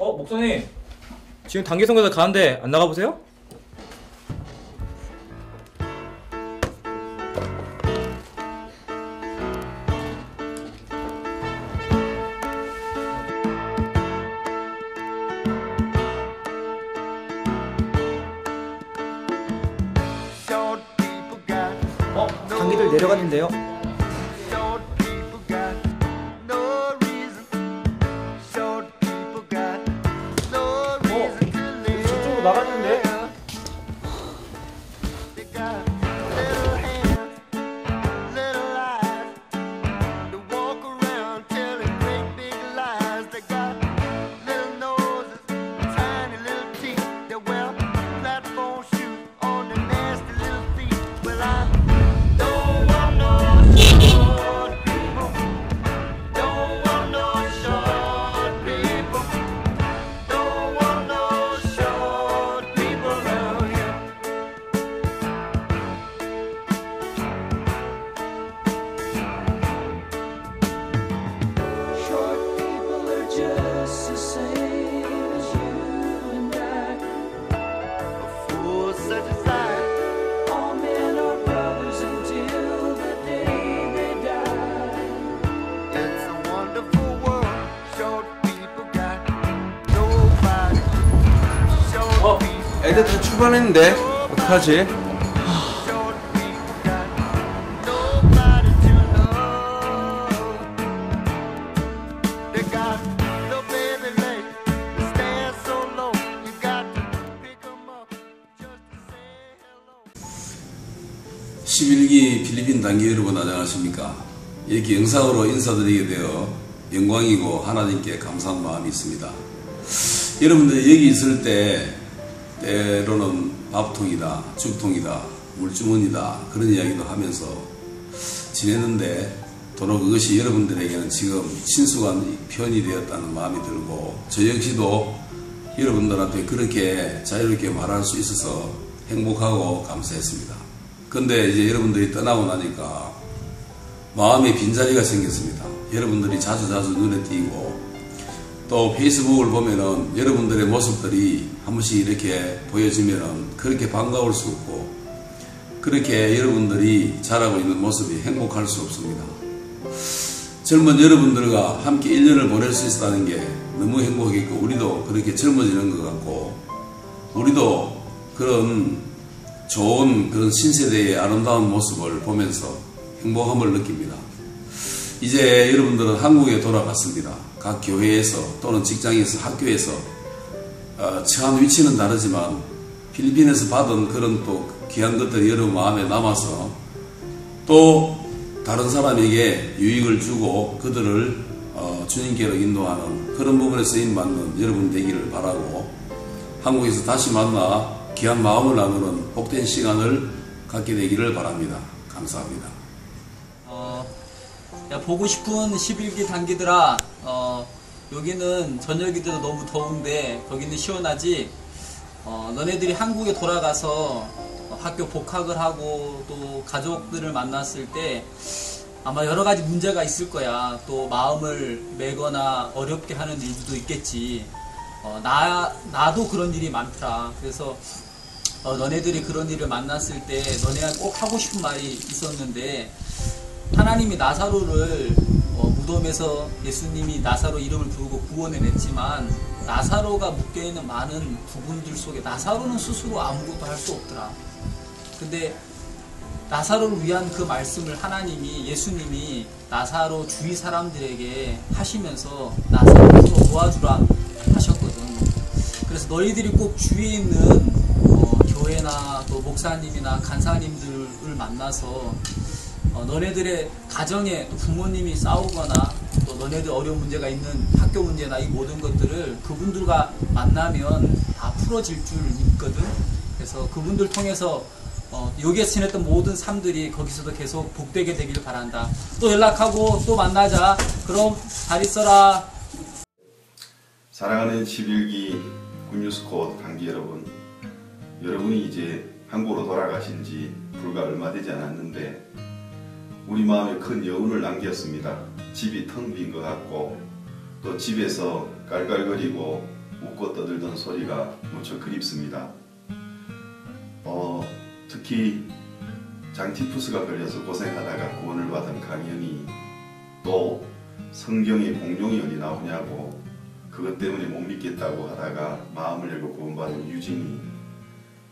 어 목사님 지금 단기 선거대 가는데 안 나가 보세요? People got 어 단기들 내려갔는데요 출발했는데 어떡하지? short people got nobody to love. They got no baby legs. They stand so low. You got to pick 'em up just to say hello. 11기 필리핀 단기 여러분 안녕하십니까? 이렇게 영상으로 인사드리게 되어 영광이고 하나님께 감사한 마음이 있습니다. 여러분들 여기 있을 때 때로는 밥통이다, 죽통이다, 물주머니다 그런 이야기도 하면서 지냈는데 도로 그것이 여러분들에게는 지금 친숙한 편이 되었다는 마음이 들고 저 역시도 여러분들한테 그렇게 자유롭게 말할 수 있어서 행복하고 감사했습니다. 근데 이제 여러분들이 떠나고 나니까 마음에 빈자리가 생겼습니다. 여러분들이 자주자주 눈에 띄고 또 페이스북을 보면은 여러분들의 모습들이 한 번씩 이렇게 보여지면은 그렇게 반가울 수 없고 그렇게 여러분들이 자라고 있는 모습이 행복할 수 없습니다. 젊은 여러분들과 함께 1년을 보낼 수 있다는 게 너무 행복했고 우리도 그렇게 젊어지는 것 같고 우리도 그런 좋은 그런 신세대의 아름다운 모습을 보면서 행복함을 느낍니다. 이제 여러분들은 한국에 돌아갔습니다. 각 교회에서 또는 직장에서 학교에서 어, 처한 위치는 다르지만 필리핀에서 받은 그런 또 귀한 것들이 여러분 마음에 남아서 또 다른 사람에게 유익을 주고 그들을 어, 주님께로 인도하는 그런 부분에 쓰임 받는 여러분 되기를 바라고 한국에서 다시 만나 귀한 마음을 나누는 복된 시간을 갖게 되기를 바랍니다. 감사합니다. 어, 야, 보고 싶은 11기 단기들아, 어, 여기는 저녁이도 너무 더운데, 거기는 시원하지? 어, 너네들이 한국에 돌아가서 어, 학교 복학을 하고 또 가족들을 만났을 때 아마 여러 가지 문제가 있을 거야. 또 마음을 매거나 어렵게 하는 일도 있겠지. 어, 나, 나도 그런 일이 많더라. 그래서 어, 너네들이 그런 일을 만났을 때 너네가 꼭 하고 싶은 말이 있었는데 하나님이 나사로를 어, 무덤에서 예수님이 나사로 이름을 부르고 구원해냈지만 나사로가 묶여있는 많은 부분들 속에 나사로는 스스로 아무것도 할 수 없더라. 근데 나사로를 위한 그 말씀을 하나님이 예수님이 나사로 주위 사람들에게 하시면서 나사로를 도와주라 하셨거든. 그래서 너희들이 꼭 주위에 있는 어, 교회나 또 목사님이나 간사님들을 만나서 어, 너네들의 가정에 또 부모님이 싸우거나 또 너네들 어려운 문제가 있는 학교 문제나 이 모든 것들을 그분들과 만나면 다 풀어질 줄 믿거든. 그래서 그분들 통해서 어, 여기에서 지냈던 모든 삶들이 거기서도 계속 복되게 되길 바란다. 또 연락하고 또 만나자. 그럼 잘 있어라. 사랑하는 11기 굿뉴스코 단기 여러분, 여러분이 이제 한국으로 돌아가신 지 불과 얼마 되지 않았는데 우리 마음에 큰 여운을 남겼습니다. 집이 텅 빈 것 같고 또 집에서 깔깔거리고 웃고 떠들던 소리가 무척 그립습니다. 어, 특히 장티푸스가 걸려서 고생하다가 구원을 받은 강현이 또 성경에 공룡이 나오냐고 그것 때문에 못 믿겠다고 하다가 마음을 열고 구원받은 유진이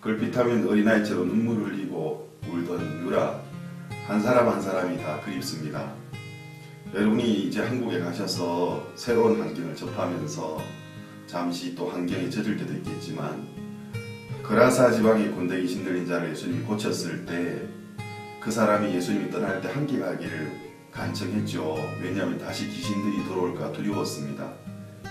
걸핏하면 어린아이처럼 눈물 흘리고 울던 유라 한 사람 한 사람이 다 그립습니다. 여러분이 이제 한국에 가셔서 새로운 환경을 접하면서 잠시 또 환경에 젖을 때도 있겠지만 그라사 지방의 군대기 신들린 자를 예수님이 고쳤을 때 그 사람이 예수님이 떠날 때 함께 가기를 간청했죠. 왜냐하면 다시 귀신들이 들어올까 두려웠습니다.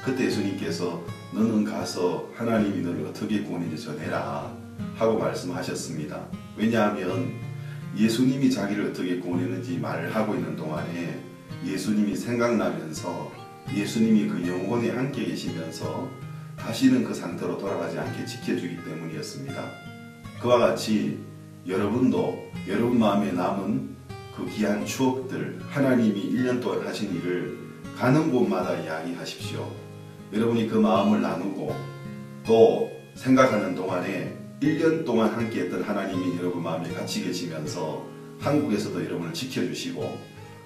그때 예수님께서 너는 가서 하나님이 너를 어떻게 구원인지 전해라 하고 말씀하셨습니다. 왜냐하면 예수님이 자기를 어떻게 구원했는지 말을 하고 있는 동안에 예수님이 생각나면서 예수님이 그 영혼에 함께 계시면서 다시는 그 상태로 돌아가지 않게 지켜주기 때문이었습니다. 그와 같이 여러분도 여러분 마음에 남은 그 귀한 추억들 하나님이 1년 동안 하신 일을 가는 곳마다 이야기하십시오. 여러분이 그 마음을 나누고 또 생각하는 동안에 1년 동안 함께 했던 하나님이 여러분 마음에 같이 계시면서 한국에서도 여러분을 지켜주시고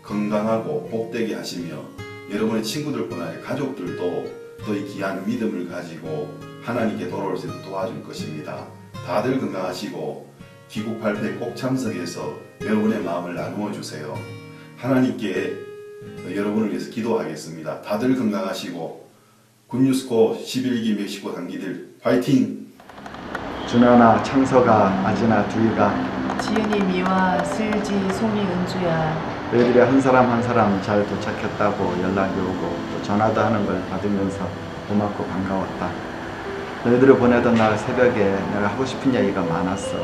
건강하고 복되게 하시며 여러분의 친구들뿐 아니라 가족들도 또 이 귀한 믿음을 가지고 하나님께 돌아올 수 있도록 도와줄 것입니다. 다들 건강하시고 귀국 발표에 꼭 참석해서 여러분의 마음을 나누어 주세요. 하나님께 여러분을 위해서 기도하겠습니다. 다들 건강하시고 군유스코 11기 멕시코 단기들 화이팅! 준하나, 창서가, 아지나, 두이가 지은이 미와 슬지 송이 은주야 너희들이 한 사람 한 사람 잘 도착했다고 연락이 오고 또 전화도 하는 걸 받으면서 고맙고 반가웠다. 너희들을 보내던 날 새벽에 내가 하고 싶은 이야기가 많았어.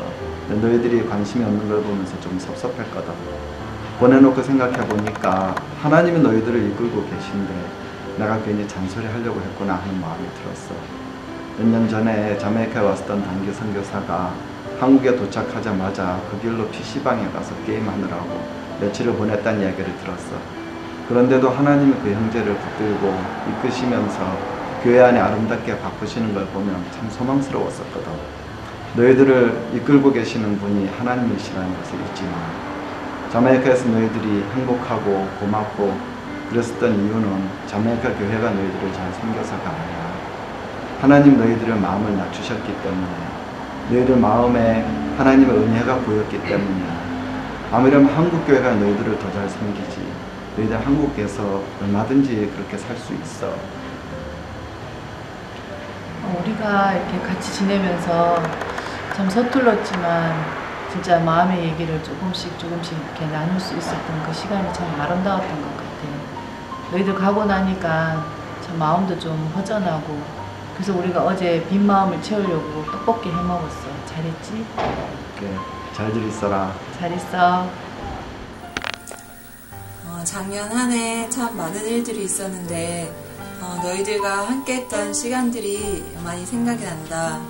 너희들이 관심이 없는 걸 보면서 좀 섭섭했거든. 보내놓고 생각해 보니까 하나님이 너희들을 이끌고 계신데 내가 괜히 잔소리 하려고 했구나 하는 마음이 들었어. 몇 년 전에 자메이카에 왔었던 단기 선교사가 한국에 도착하자마자 그 길로 PC방에 가서 게임하느라고 며칠을 보냈다는 이야기를 들었어. 그런데도 하나님이 그 형제를 붙들고 이끄시면서 교회 안에 아름답게 바꾸시는 걸 보면 참 소망스러웠었거든. 너희들을 이끌고 계시는 분이 하나님이시라는 것을 잊지 마. 자메이카에서 너희들이 행복하고 고맙고 그랬었던 이유는 자메이카 교회가 너희들을 잘 섬겨서가 아니야. 하나님 너희들의 마음을 낮추셨기 때문에 너희들 마음에 하나님의 은혜가 보였기 때문이야. 아무렴 한국 교회가 너희들을 더 잘 섬기지. 너희들 한국에서 얼마든지 그렇게 살 수 있어. 어, 우리가 이렇게 같이 지내면서 참 서툴렀지만 진짜 마음의 얘기를 조금씩 조금씩 이렇게 나눌 수 있었던 그 시간이 참 아름다웠던 것 같아. 너희들 가고 나니까 참 마음도 좀 허전하고 그래서 우리가 어제 빈 마음을 채우려고 떡볶이 해 먹었어. 잘했지? 이렇게 잘들 있어라. 잘 있어. 어, 작년 한 해 참 많은 일들이 있었는데 어, 너희들과 함께했던 시간들이 많이 생각이 난다.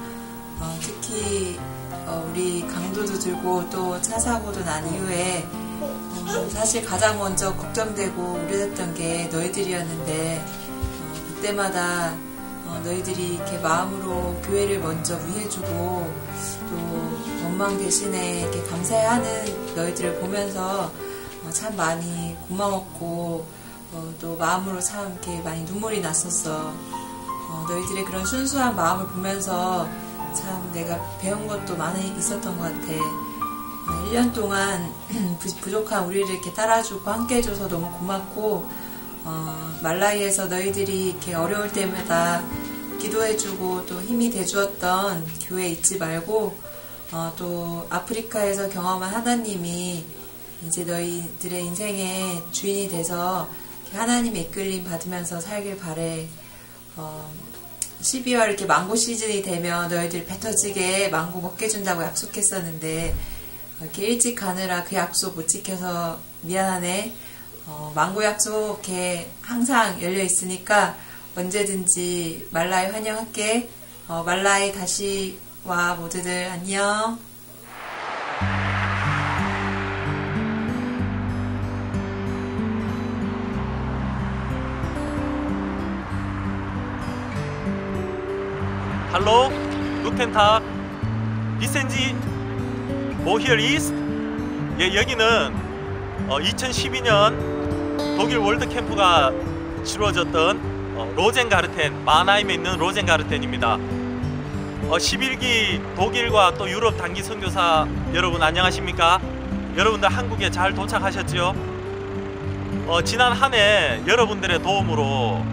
어, 특히 어, 우리 강도도 들고 또 차 사고도 난 이후에 어, 사실 가장 먼저 걱정되고 우려됐던 게 너희들이었는데 어, 그때마다 어, 너희들이 이렇게 마음으로 교회를 먼저 위해주고 또 원망 대신에 이렇게 감사해하는 너희들을 보면서 어, 참 많이 고마웠고 어, 또 마음으로 참 이렇게 많이 눈물이 났었어. 어, 너희들의 그런 순수한 마음을 보면서 참 내가 배운 것도 많이 있었던 것 같아. 어, 1년 동안 부- 부족한 우리를 이렇게 따라주고 함께 해줘서 너무 고맙고 어, 말라이에서 너희들이 이렇게 어려울 때마다 기도해주고 또 힘이 돼주었던 교회 잊지 말고 어, 또 아프리카에서 경험한 하나님이 이제 너희들의 인생의 주인이 돼서 하나님의 이끌림 받으면서 살길 바래. 어, 12월 이렇게 망고 시즌이 되면 너희들 배 터지게 망고 먹게 준다고 약속했었는데 어, 이렇게 일찍 가느라 그 약속 못 지켜서 미안하네. 어, 망고 약속 이렇게 항상 열려 있으니까 언제든지 말라이 환영할게. 어, 말라이 다시 와 모두들 안녕. 할로 루텐탑 비센지 모히얼 이스트 예 여기는 어, 2012년 독일 월드 캠프가 치루어졌던 어, 로젠가르텐 마나임에 있는 로젠가르텐입니다. 어, 11기 독일과 또 유럽 단기 선교사 여러분 안녕하십니까? 여러분들 한국에 잘 도착하셨죠? 어, 지난 한 해 여러분들의 도움으로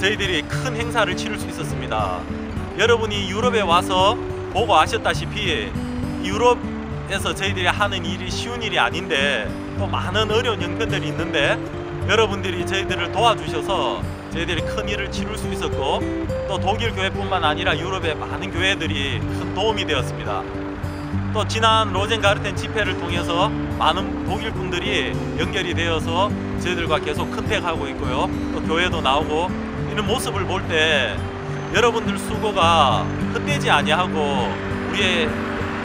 저희들이 큰 행사를 치를 수 있었습니다. 여러분이 유럽에 와서 보고 아셨다시피 유럽 에서 저희들이 하는 일이 쉬운 일이 아닌데 또 많은 어려운 형편들이 있는데 여러분들이 저희들을 도와주셔서 저희들이 큰 일을 치룰 수 있었고 또 독일 교회뿐만 아니라 유럽의 많은 교회들이 큰 도움이 되었습니다. 또 지난 로젠가르텐 집회를 통해서 많은 독일 분들이 연결이 되어서 저희들과 계속 컨택하고 있고요. 또 교회도 나오고 이런 모습을 볼 때 여러분들 수고가 헛되지 아니하고 우리의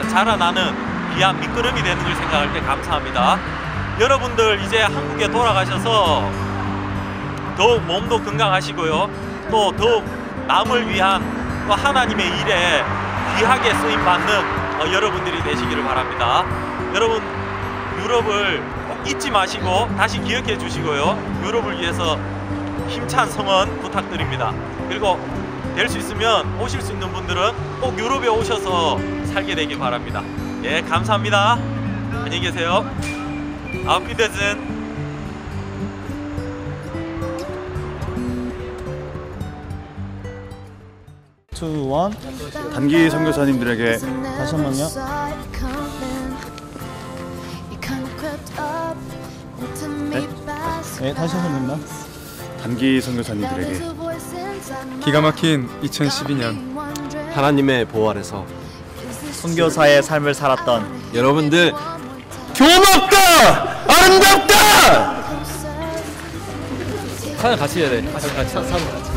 자라나는 귀한 밑거름이 되는 걸 생각할 때 감사합니다. 여러분들 이제 한국에 돌아가셔서 더욱 몸도 건강하시고요. 또 더욱 남을 위한 또 하나님의 일에 귀하게 쓰임 받는 어, 여러분들이 되시기를 바랍니다. 여러분 유럽을 꼭 잊지 마시고 다시 기억해 주시고요. 유럽을 위해서 힘찬 성원 부탁드립니다. 그리고 될 수 있으면 오실 수 있는 분들은 꼭 유럽에 오셔서 살게 되길 바랍니다. 예, 감사합니다. 안녕히 계세요. 아우피데즌 투원 단기 선교사님들에게 다시 한 번요. 네, 다시 하십니다. 단기 선교사님들에게 기가 막힌 2012년 하나님의 보호 아래서 선교사의 삶을 살았던 여러분들 교목다 아름답다 사연 같이 해야 돼. 같이 같이 사연 같이.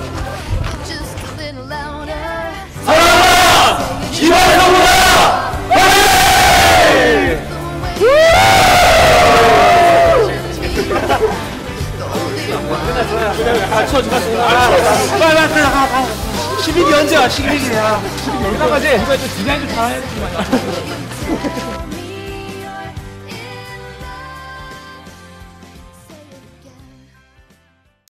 12기 언제야 12기야 12기 얼마까지? 이거 좀 디자인 좀다 해주지 마